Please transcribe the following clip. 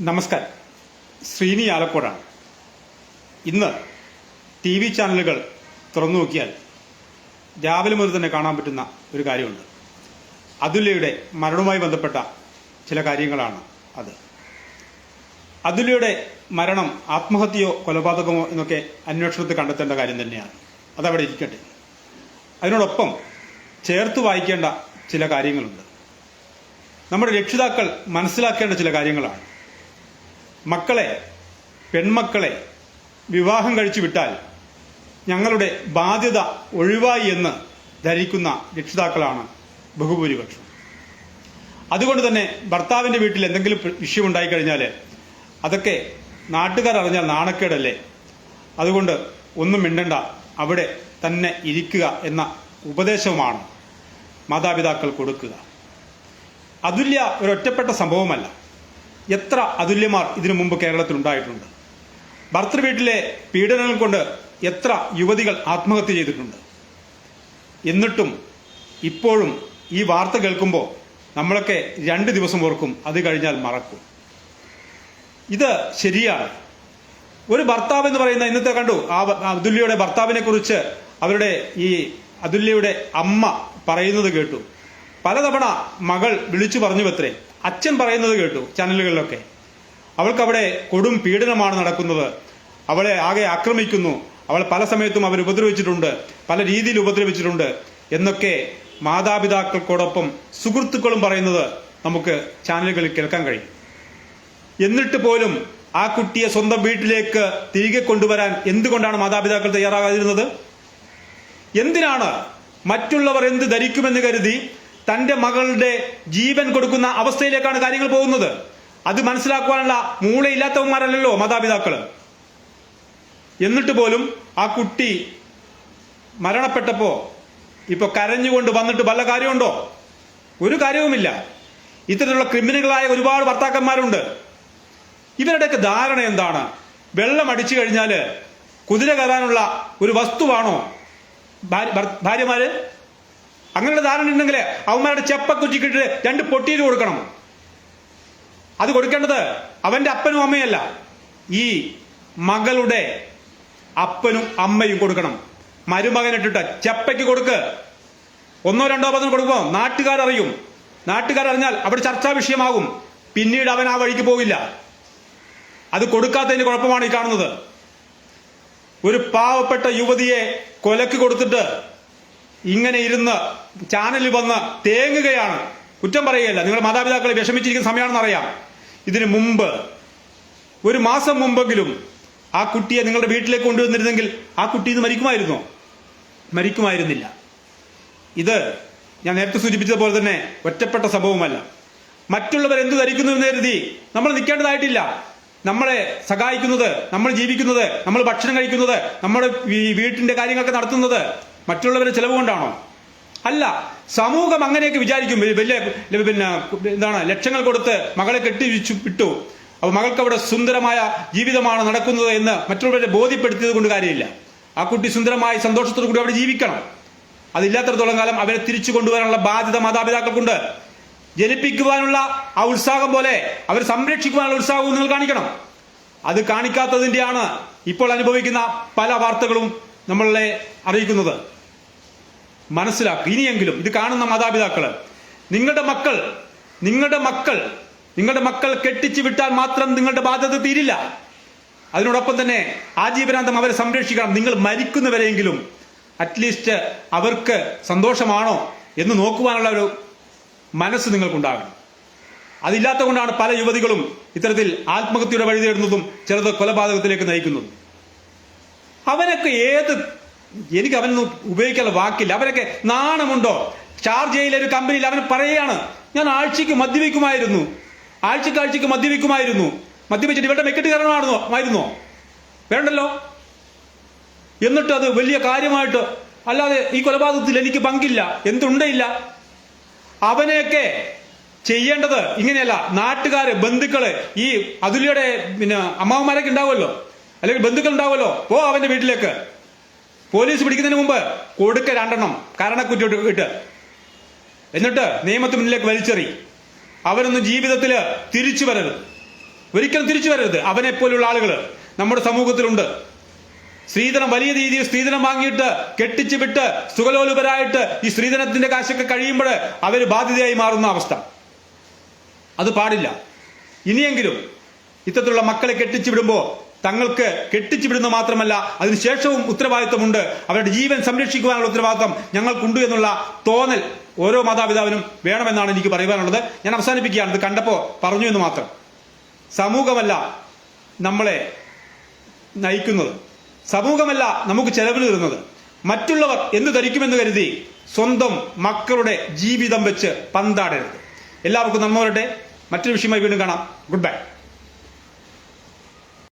നമസ്കാരം. ശ്രീനി ആലക്കോടാണ്. ഇന്ന് T V ചാനലുകൾ തുറന്നു നോക്കിയാൽ രാവിലെ മുതൽ തന്നെ കാണാൻ പറ്റുന്ന ഒരു കാര്യമുണ്ട്. അതുല്യയുടെ മരണവുമായി ബന്ധപ്പെട്ട ചില കാര്യങ്ങളാണ് അത്. അതുല്യയുടെ മരണം ആത്മഹത്യയോ കൊലപാതകമോ എന്നൊക്കെ അന്വേഷണത്തിൽ കണ്ടെത്തേണ്ട കാര്യം തന്നെയാണ്. അതവിടെ ഇരിക്കട്ടെ. അതിനോടൊപ്പം ചേർത്ത് വായിക്കേണ്ട ചില കാര്യങ്ങളുണ്ട്. നമ്മുടെ രക്ഷിതാക്കൾ മനസ്സിലാക്കേണ്ട ചില കാര്യങ്ങളാണ്. മക്കളെ പെൺമക്കളെ വിവാഹം കഴിച്ചു വിട്ടാൽ ഞങ്ങളുടെ ബാധ്യത ഒഴിവായി എന്ന് ധരിക്കുന്ന രക്ഷിതാക്കളാണ് ബഹുഭൂരിപക്ഷം. അതുകൊണ്ട് തന്നെ ഭർത്താവിന്റെ വീട്ടിൽ എന്തെങ്കിലും വിഷയം ഉണ്ടായിക്കഴിഞ്ഞാൽ അതൊക്കെ നാട്ടുകാർ അറിഞ്ഞാൽ നാണക്കേടല്ലേ? അതുകൊണ്ട് ഒന്നും മിണ്ടണ്ട. അവിടെ തന്നെ ഇരിക്കുക എന്ന ഉപദേശവുമാണ് മാതാപിതാക്കൾ കൊടുക്കുക. അതുല്യ ഒരൊറ്റപ്പെട്ട സംഭവമല്ല. എത്ര അതുല്യമാർ ഇതിനു മുമ്പ് കേരളത്തിൽ ഉണ്ടായിട്ടുണ്ട് ഭർത്തൃവീട്ടിലെ പീഡനങ്ങൾ കൊണ്ട് എത്ര യുവതികൾ ആത്മഹത്യ ചെയ്തിട്ടുണ്ട്? എന്നിട്ടും ഇപ്പോഴും ഈ വാർത്ത കേൾക്കുമ്പോൾ നമ്മളൊക്കെ രണ്ട് ദിവസം ഓർക്കും അത് കഴിഞ്ഞാൽ മറക്കും. ഇത് ശരിയാണ്. ഒരു ഭർത്താവ് എന്ന് പറയുന്ന ഇന്നത്തെ കണ്ടു ആ അതുല്യയുടെ ഭർത്താവിനെ കുറിച്ച് അവരുടെ ഈ അതുല്യയുടെ അമ്മ പറയുന്നത് കേട്ടു. പലതവണ മകൾ വിളിച്ചു പറഞ്ഞു പത്രേ അച്ഛൻ പറയുന്നത് കേട്ടു ചാനലുകളിലൊക്കെ. അവൾക്കവിടെ കൊടും പീഡനമാണ് നടക്കുന്നത്. അവളെ ആകെ ആക്രമിക്കുന്നു. അവൾ പല സമയത്തും അവർ ഉപദ്രവിച്ചിട്ടുണ്ട്. പല രീതിയിൽ ഉപദ്രവിച്ചിട്ടുണ്ട്. എന്നൊക്കെ മാതാപിതാക്കൾക്കോടൊപ്പം സുഹൃത്തുക്കളും പറയുന്നത് നമുക്ക് ചാനലുകളിൽ കേൾക്കാൻ കഴിയും. എന്നിട്ട് പോലും ആ കുട്ടിയെ സ്വന്തം വീട്ടിലേക്ക് തിരികെ കൊണ്ടുവരാൻ എന്തുകൊണ്ടാണ് മാതാപിതാക്കൾ തയ്യാറാകാതിരുന്നത്? എന്തിനാണ് മറ്റുള്ളവർ എന്ത് ധരിക്കുമെന്ന് കരുതി തന്റെ മകളുടെ ജീവൻ കൊടുക്കുന്ന അവസ്ഥയിലേക്കാണ് കാര്യങ്ങൾ പോകുന്നത്. അത് മനസ്സിലാക്കുവാനുള്ള മൂളയില്ലാത്തവന്മാരല്ലല്ലോ മാതാപിതാക്കൾ എന്നിട്ട് പോലും ആ കുട്ടി മരണപ്പെട്ടപ്പോ ഇപ്പൊ കരഞ്ഞുകൊണ്ട് വന്നിട്ട് വല്ല കാര്യമുണ്ടോ? ഒരു കാര്യവുമില്ല. ഇത്തരത്തിലുള്ള ക്രിമിനലുകളായ ഒരുപാട് ഭർത്താക്കന്മാരുണ്ട്. ഇവരുടെയൊക്കെ ധാരണ എന്താണ്? വെള്ളം അടിച്ചു കഴിഞ്ഞാൽ കുതിര കയറാനുള്ള ഒരു വസ്തുവാണോ? ഭാര്യ- ഭാര്യമാര്? അങ്ങനെയുള്ള ധാരണ ഉണ്ടെങ്കിൽ അവന്മാരുടെ ചെപ്പക്കുറ്റിക്കിട്ട് രണ്ട് പൊട്ടിയിൽ കൊടുക്കണം. അത് കൊടുക്കേണ്ടത് അവന്റെ അപ്പനും അമ്മയല്ല ഈ മകളുടെ അപ്പനും അമ്മയും കൊടുക്കണം. മരുമകനിട്ടിട്ട് ചെപ്പയ്ക്ക് കൊടുക്ക്. ഒന്നോ രണ്ടോ പതിനോ കൊടുക്കുമോ നാട്ടുകാരറിയും. നാട്ടുകാരറിഞ്ഞാൽ അവിടെ ചർച്ചാ വിഷയമാകും. പിന്നീട് അവൻ ആ വഴിക്ക് പോകില്ല അത് കൊടുക്കാത്തതിന് കുഴപ്പമാണ് ഈ കാണുന്നത്. ഒരു പാവപ്പെട്ട യുവതിയെ കൊലക്ക് കൊടുത്തിട്ട് ഇങ്ങനെ ഇരുന്ന് ചാനലിൽ വന്ന് തേങ്ങുകയാണ്. കുറ്റം പറയുകയല്ല. നിങ്ങളുടെ മാതാപിതാക്കളെ വിഷമിച്ചിരിക്കുന്ന സമയമാണെന്ന് അറിയാം. ഇതിനു മുമ്പ് ഒരു മാസം മുമ്പെങ്കിലും ആ കുട്ടിയെ നിങ്ങളുടെ വീട്ടിലേക്ക് കൊണ്ടുവന്നിരുന്നെങ്കിൽ ആ കുട്ടി ഇന്ന് മരിക്കുമായിരുന്നോ? മരിക്കുമായിരുന്നില്ല. ഇത് ഞാൻ നേരത്തെ സൂചിപ്പിച്ചതുപോലെ തന്നെ ഒറ്റപ്പെട്ട സംഭവമല്ല. മറ്റുള്ളവർ എന്തു ധരിക്കുന്നു എന്ന് കരുതി നമ്മൾ നിൽക്കേണ്ടതായിട്ടില്ല. നമ്മളെ സഹായിക്കുന്നത് നമ്മൾ ജീവിക്കുന്നത് നമ്മൾ ഭക്ഷണം കഴിക്കുന്നത് നമ്മുടെ വീട്ടിന്റെ കാര്യങ്ങളൊക്കെ നടത്തുന്നത് മറ്റുള്ളവരുടെ ചെലവ് കൊണ്ടാണോ? അല്ല സമൂഹം അങ്ങനെയൊക്കെ വിചാരിക്കും. വലിയ പിന്നെ എന്താണ് ലക്ഷങ്ങൾ കൊടുത്ത് മകളെ കെട്ടി വിച്ചു വിട്ടു. അപ്പൊ മകൾക്ക് അവിടെ സുന്ദരമായ ജീവിതമാണ് നടക്കുന്നത് എന്ന് മറ്റുള്ളവരെ ബോധ്യപ്പെടുത്തിയത് കൊണ്ട് കാര്യമില്ല. ആ കുട്ടി സുന്ദരമായി സന്തോഷത്തോടു കൂടി അവിടെ ജീവിക്കണം. അതില്ലാത്തടത്തോളം കാലം അവരെ തിരിച്ചു കൊണ്ടുവരാനുള്ള ബാധ്യത മാതാപിതാക്കൾക്കുണ്ട്. ജനിപ്പിക്കുവാനുള്ള ആ ഉത്സാഹം പോലെ അവരെ സംരക്ഷിക്കുവാനുള്ള ഉത്സാഹവും നിങ്ങൾ കാണിക്കണം. അത് കാണിക്കാത്തതിന്റെയാണ് ഇപ്പോൾ അനുഭവിക്കുന്ന പല വാർത്തകളും നമ്മളെ അറിയിക്കുന്നത്. മനസ്സിലാക്കുക ഇനിയെങ്കിലും ഇത് കാണുന്ന മാതാപിതാക്കൾ നിങ്ങളുടെ മക്കൾ നിങ്ങളുടെ മക്കൾ നിങ്ങളുടെ മക്കൾ കെട്ടിച്ചു വിട്ടാൽ മാത്രം നിങ്ങളുടെ ബാധ്യത തീരില്ല. അതിനോടൊപ്പം തന്നെ ആജീവനാന്തം അവരെ സംരക്ഷിക്കണം. നിങ്ങൾ മരിക്കുന്നവരെങ്കിലും അറ്റ്ലീസ്റ്റ് അവർക്ക് സന്തോഷമാണോ എന്ന് നോക്കുവാനുള്ള ഒരു മനസ്സ് നിങ്ങൾക്കുണ്ടാകണം. അതില്ലാത്ത കൊണ്ടാണ് പല യുവതികളും ഇത്തരത്തിൽ ആത്മഹത്യയുടെ വഴി തേടുന്നതും ചിലത് കൊലപാതകത്തിലേക്ക് നയിക്കുന്നതും. അവനൊക്കെ ഏത് എനിക്ക് അവനൊന്നും ഉപയോഗിക്കാനുള്ള വാക്കില്ല. അവരൊക്കെ നാണമുണ്ടോ? ഷാർജയിലെ ഒരു കമ്പനിയിൽ അവൻ പറയുകയാണ് ഞാൻ ആഴ്ചക്ക് മദ്യപിക്കുമായിരുന്നു. ആഴ്ചക്ക് ആഴ്ചക്ക് മദ്യപിക്കുമായിരുന്നു. മദ്യപിച്ചിട്ട് ഇവരുടെ മെക്കെട്ട് കയറണമായിരുന്നോ? ആയിരുന്നോ വേണ്ടല്ലോ. എന്നിട്ട് അത് വലിയ കാര്യമായിട്ട് അല്ലാതെ ഈ കൊലപാതകത്തിൽ എനിക്ക് പങ്കില്ല. എന്തുണ്ടയില്ല? അവനെയൊക്കെ ചെയ്യേണ്ടത് ഇങ്ങനെയല്ല. നാട്ടുകാര് ബന്ധുക്കൾ ഈ അതുല്യയുടെ പിന്നെ അമ്മാവന്മാരൊക്കെ ഉണ്ടാവുമല്ലോ? അല്ലെങ്കിൽ ബന്ധുക്കൾ ഉണ്ടാവുമല്ലോ? പോ അവന്റെ വീട്ടിലേക്ക്. പോലീസ് പിടിക്കുന്നതിന് മുമ്പ് കൊടുക്ക രണ്ടെണ്ണം കാരണക്കുറ്റി ഇട്ട് എന്നിട്ട് നിയമത്തിന് മുന്നിലേക്ക് വലിച്ചെറി. അവരൊന്നും ജീവിതത്തിൽ തിരിച്ചു വരരുത്. ഒരിക്കലും തിരിച്ചു വരരുത്. അവനെ പോലുള്ള ആളുകൾ നമ്മുടെ സമൂഹത്തിലുണ്ട്. സ്ത്രീധനം വലിയ രീതിയിൽ സ്ത്രീധനം വാങ്ങിയിട്ട് കെട്ടിച്ചു വിട്ട് സുഖലോലുപരായിട്ട് ഈ സ്ത്രീധനത്തിന്റെ കാശൊക്കെ കഴിയുമ്പോൾ അവർ ബാധ്യതയായി മാറുന്ന അവസ്ഥ. അത് പാടില്ല. ഇനിയെങ്കിലും ഇത്തരത്തിലുള്ള മക്കളെ കെട്ടിച്ചു വിടുമ്പോൾ തങ്ങൾക്ക് കെട്ടിച്ചു വിടുന്ന മാത്രമല്ല അതിനുശേഷവും ഉത്തരവാദിത്വമുണ്ട്. അവരുടെ ജീവൻ സംരക്ഷിക്കുവാനുള്ള ഉത്തരവാദിത്വം ഞങ്ങൾക്കുണ്ട് എന്നുള്ള തോന്നൽ ഓരോ മാതാപിതാവിനും വേണമെന്നാണ് എനിക്ക് പറയുവാനുള്ളത്. ഞാൻ അവസാനിപ്പിക്കുകയാണ്. ഇത് കണ്ടപ്പോൾ പറഞ്ഞു എന്ന് മാത്രം. സമൂഹമല്ല നമ്മളെ നയിക്കുന്നത്. സമൂഹമല്ല നമുക്ക് ചെലവിൽ തരുന്നത്. മറ്റുള്ളവർ എന്ത് ധരിക്കുമെന്ന് കരുതി സ്വന്തം മക്കളുടെ ജീവിതം വെച്ച് പന്താടരുത്. എല്ലാവർക്കും നന്മ വരട്ടെ. മറ്റൊരു വിഷയമായി വീണ്ടും കാണാം. Good bye